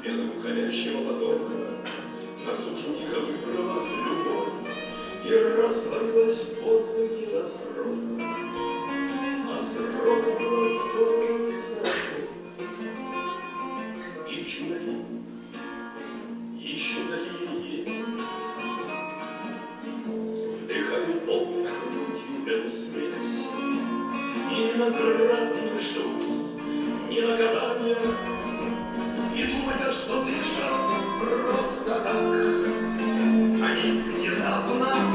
смены уходящего потока. На сушу тихо выбралась любовь И растворилась в воздухе на срок. А срок бросился И чудо, еще далее есть. Вдыхаю полной грудью белую смесь. И виноградную штуку И ты что дышат просто так. Они внезапно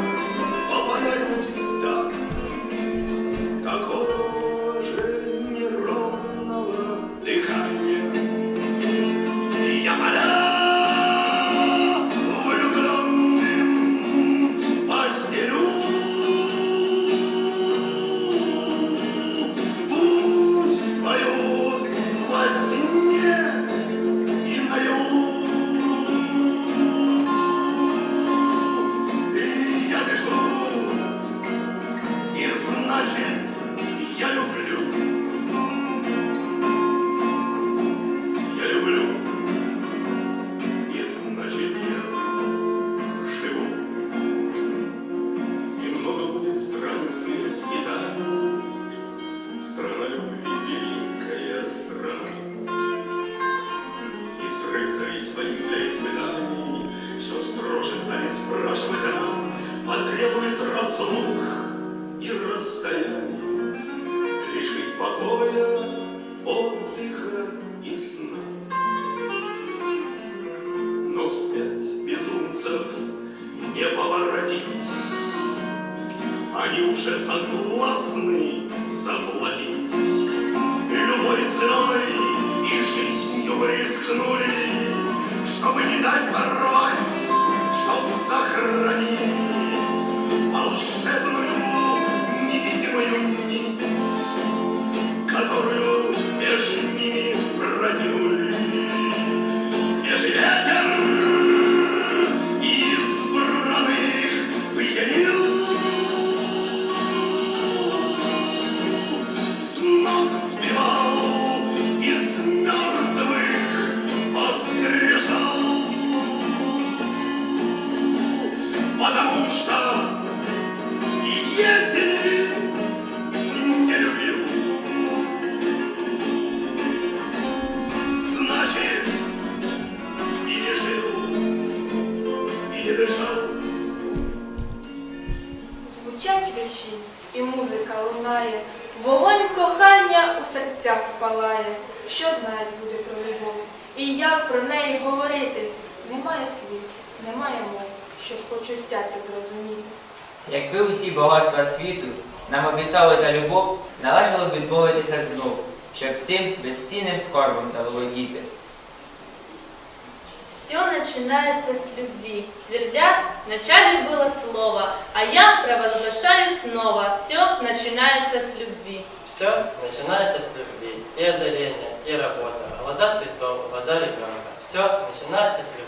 Но вспять безумцев не поворотить. Они уже согласны заплатить любой ценой и жизнью рискнули, чтобы не дать порвать, чтоб сохранить волшебную невидимую нить, которую между Якби усі багатства світу нам обіцяли за любов, належало б відмовитися знов, щоб цим безцінним скарбом заволодіти. Все начинается с любви. Твердят, вначале было слово, а я провозглашаю снова. Все начинается с любви. Все начинается с любви. И озарение, и работа. Глаза цветов, глаза ребенка. Все начинается с любви.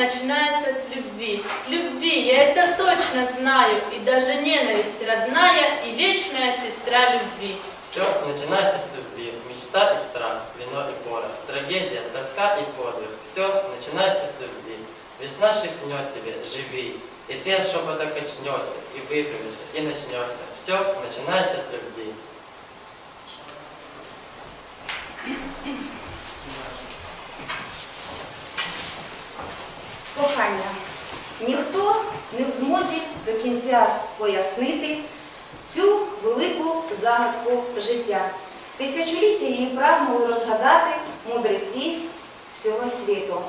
Начинается с любви. С любви, я это точно знаю. И даже ненависть родная и вечная сестра любви. Все начинается с любви. Мечта и страх, вино и порох. Трагедия, тоска и подвиг. Все начинается с любви. Весна шепнет тебе, живи. И ты от шепота качнешься, и выпрямишься, и начнешься. Все начинается с любви. Кохання. Не в змозі до кінця пояснити цю велику загадку життя. Тисячоліття її прагнули розгадати мудреці всього світу.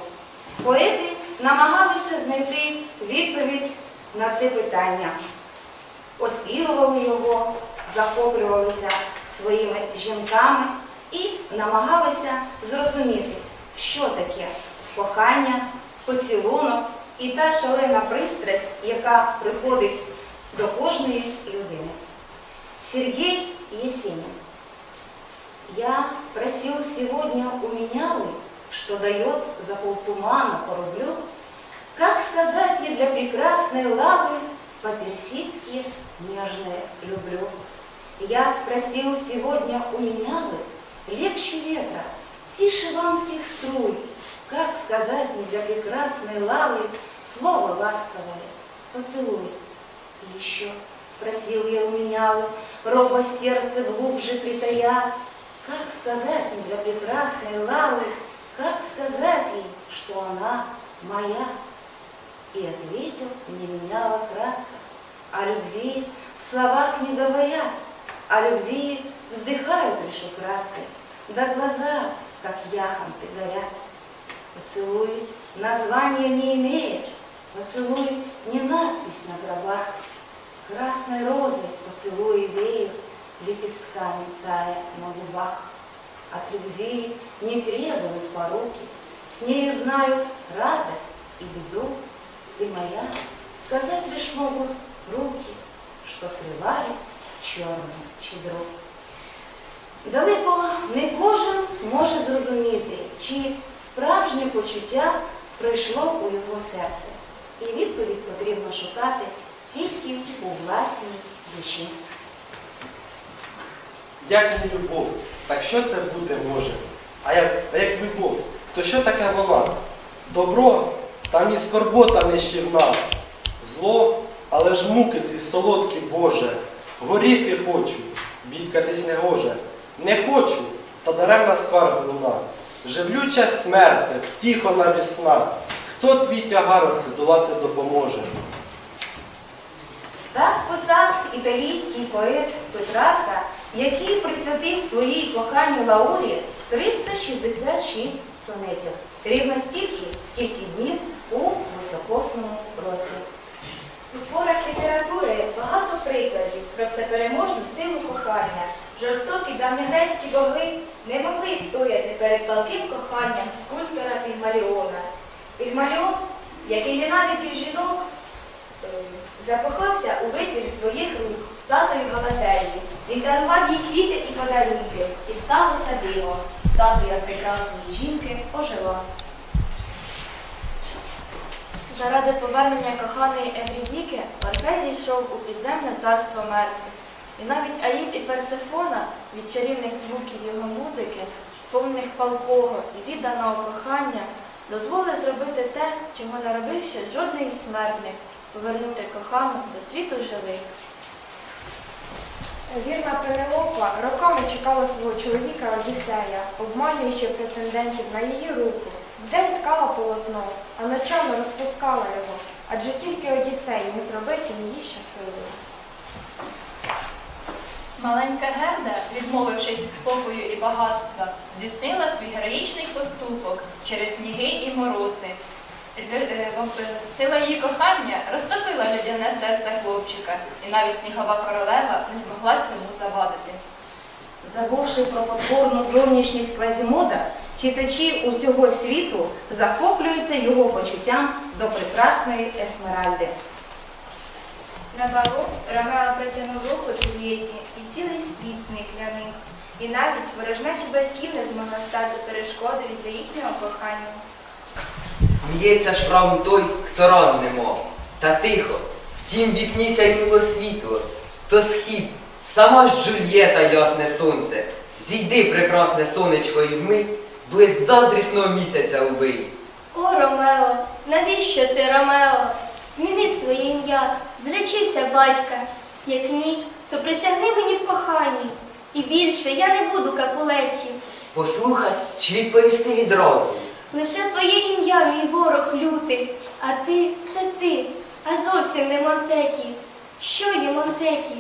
Поети намагалися знайти відповідь на це питання. Оспівували його, захоплювалися своїми жінками і намагалися зрозуміти, що таке кохання, поцілунок і та шалена пристрасть, яка приходить до кожної людини. Сергей Есенин. Я спросил сегодня у менялы, что дает за полтумана по как сказать мне для прекрасной лавы по-персидски нежное люблю. Я спросил сегодня у меня бы, легче ветра, тише ванских струй, как сказать мне для прекрасной лавы слово ласковое, поцелуй. И еще спросил я у меня, робо сердце глубже притая, как сказать мне для прекрасной лавы, как сказать ей, что она моя? И ответил мне меняла кратко, о любви в словах не говорят, о любви вздыхают лишь украдкой, да глаза, как яхонты, горят. Поцелуй названия не имеет, поцелуй не надпись на гробах, красной розой поцелуй веют, лепестками тая на губах. От любви не требуют поруки, с нею знают радость и беду. Ты моя, сказать лишь могут руки, що сривали чорну щедру. Далеко не кожен може зрозуміти, чи справжнє почуття прийшло у його серце. І відповідь потрібно шукати тільки у власній душі. Як не любов, так що це бути може? А як, а як любов, то що таке вона? Добро, там і скорбота нищівна. Зло, але ж муки ці солодкі Боже. Горіти хочу, бідкатись не гоже. Не хочу, та даремна скарга луна. Живлюча смерти, тихо на вісна. Хто твій тягар здолати допоможе? Так писав італійський поет Петрарка, який присвятив своїй коханій Лаурі 366 сонетів, рівно стільки, скільки днів у високосному році. У творах літератури багато прикладів про всепереможну силу кохання. Жорстокі давньогрецькі боги не могли встояти перед палким коханням скульптора Пігмаліона. Пігмаліон, який ненавидів жінок, е, закохався у витвір своїх рук статую Галатерії. Він дарував їй квіти і подарунки, і сталося диво. Статуя прекрасної жінки ожила. Заради повернення коханої Еврідіки Орфей зійшов у підземне царство мертвих. І навіть Аїд і Персефона від чарівних звуків його музики, сповнених палкого і відданого кохання, дозволили зробити те, чого не робив ще жодний із смертних повернути кохану до світу живих. Вірна Пенелопа роками чекала свого чоловіка Одіссея, обманюючи претендентів на її руку. Вдень ткала полотно, а ночами розпускала його, адже тільки Одіссей міг зробити її щасливою. Маленька Герда, відмовившись від спокою і багатства, здійснила свій героїчний поступок через сніги і морози. Е, е, Сила її кохання розтопила людяне серце хлопчика, і навіть снігова королева не змогла цьому завадити. Забувши про потворну зовнішність Квазімода, читачі усього світу захоплюються його почуттям до прекрасної Есмеральди. На балу Ромео протягнув руку Джульєті, І навіть ворожнечі батьків не змогла стати перешкодою для їхнього кохання. Сміється шрам той, хто ран не мав. Та тихо, в тім вікні сяйнуло світло, то схід, сама ж Джульєта, ясне сонце. Зійди, прекрасне сонечко, і вмий, блиск заздрісного місяця убий. О, Ромео, навіщо ти, Ромео? Зміни своє ім'я, зречися батька. Як ні, то присягни мені в коханні. І більше я не буду капулеті. Послухай, чи відповісти відразу. Лише твоє ім'я, мій ворог лютий, а ти це ти, а зовсім не Монтекі. Що є Монтекі?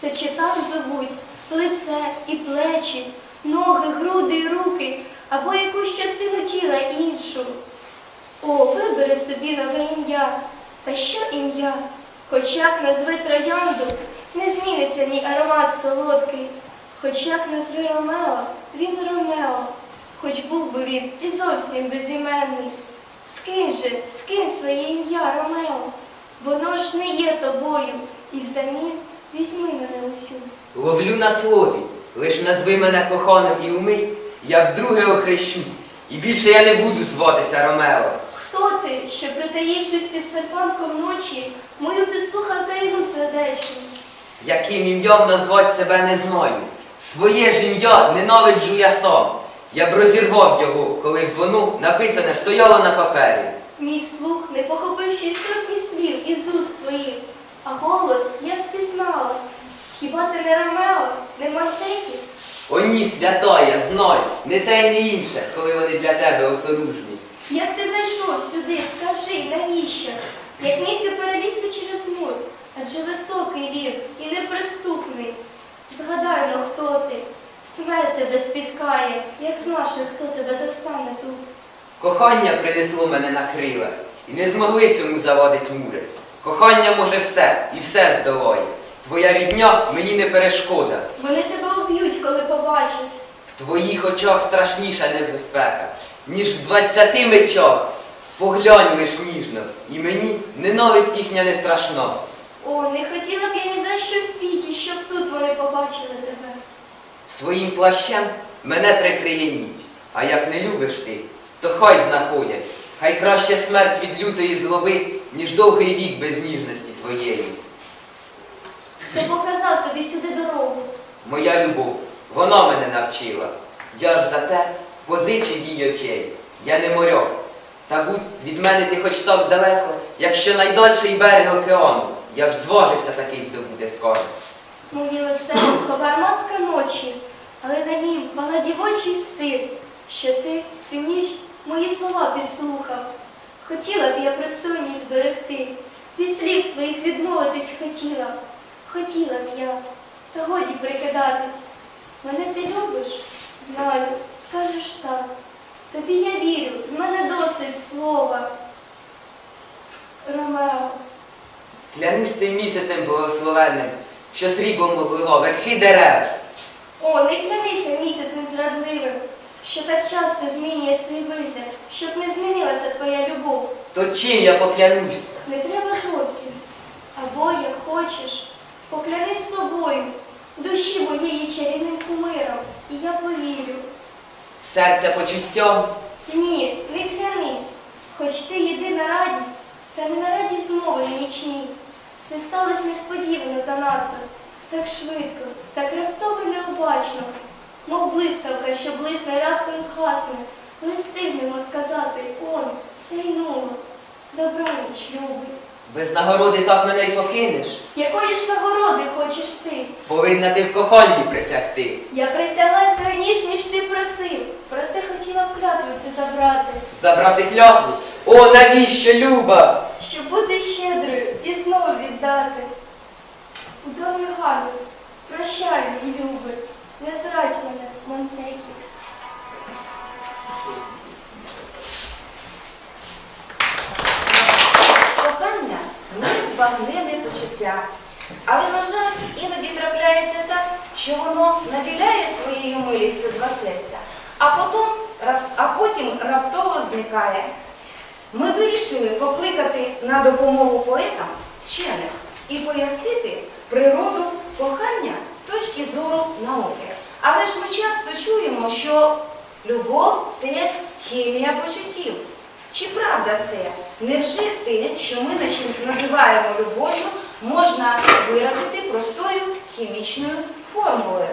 То чи там зовуть лице і плечі, ноги, груди і руки, або якусь частину тіла іншу. О, вибери собі нове ім'я. Та що ім'я? Хоч як назви троянду, не зміниться в ній аромат солодкий. Хоч як назви Ромео, він Ромео. Хоч був би він і зовсім безіменний. Скинь же, скинь своє ім'я, Ромео, воно ж не є тобою, і взамін візьми мене усю. Ловлю на слові, лиш назви мене коханим і умий, я вдруге охрещусь, і більше я не буду зватися Ромео. Хто ти? що притаївшись під серпанком ночі, мою підслухав таїну сердечну. Яким ім'ям назвать себе не знаю. Своє ж ім'я ненавиджу я сам. Я б розірвав його, коли б воно написане стояло на папері. Мій слух, не похопивши сотні слів із уст твоїх, а голос я впізнала. Хіба ти не Ромео, не Монтекі? О ні, святая, знай, не те й не інше, коли вони для тебе осоружні. Як ти зайшов сюди, скажи, навіщо? Як міг ти перелізти через мур? Адже високий він і неприступний. Згадай, ну, хто ти? Смерть тебе спіткає, як знаш, хто тебе застане тут. Кохання принесло мене на крила, і не змогли цьому завадить мури. Кохання може все, і все здолає. Твоя рідня мені не перешкода. Вони тебе уб'ють, коли побачать. В твоїх очах страшніша небезпека, ніж в двадцяти мечах. Поглянь лиш ніжно, і мені ненависть їхня не страшна. О, не хотіла б я ні за що в світі, щоб тут вони побачили тебе. Своїм плащем мене прикриє ніч. А як не любиш ти, то хай знаходять. Хай краще смерть від лютої злоби, ніж довгий вік без ніжності твоєї. Хто показав тобі сюди дорогу? Моя любов, вона мене навчила. Я ж за те позичив їй очей. Я не моряк. Та будь від мене ти хоч так далеко, якщо найдальший берег океану, я б зважився такий здобути скоро. Моє лице ховає маска ночі, але на нім мала дівочий стиль, що ти цю ніч мої слова підслухав. Хотіла б я пристойність зберегти, від слів своїх відмовитись хотіла. Хотіла б я, та годі прикидатись. Мене ти любиш? Знаю, скажеш так. Тобі я вірю, з мене досить слова. Ромео. Клянусь цим місяцем благословенним, що сріблом обливав верхи дерев. О, не клянися місяцем зрадливим, що так часто змінює свій вигляд, щоб не змінилася твоя любов. То чим я поклянусь? Не треба зовсім. Або, як хочеш, поклянись собою, душі моєї чарівним кумиром, і я повірю. Серця почуттям, Ні, не клянись, хоч ти єдина радість, та не на радість змови нічній. Все сталося несподівано занадто, так швидко, так раптово і необачно, мов блискавка, що блисне раптом згасне, не встигнемо сказати, он, сяйнуло. Добраніч, любий. без нагороди так мене й покинеш. Якої ж нагороди хочеш ти? Повинна ти в коханні присягти. Я присяглась раніше, ніж ти просив, проте хотіла б клятву цю забрати, Забрати клятву. О, навіщо, Люба? щоб бути щедрою і знову віддати. Удовлю Гану, прощай, мій любий, не зрадь мене, Монтекі. Кохання незбагненне почуття. Але, на жаль, іноді трапляється так, що воно наділяє своєю милістю два серця, а потім, а потім раптово зникає. Ми вирішили покликати на допомогу поетам вчених і пояснити природу кохання з точки зору науки. Але ж ми часто чуємо, що любов це хімія почуттів. Чи правда це? Невже те, що ми називаємо любов'ю, можна виразити простою хімічною формулою?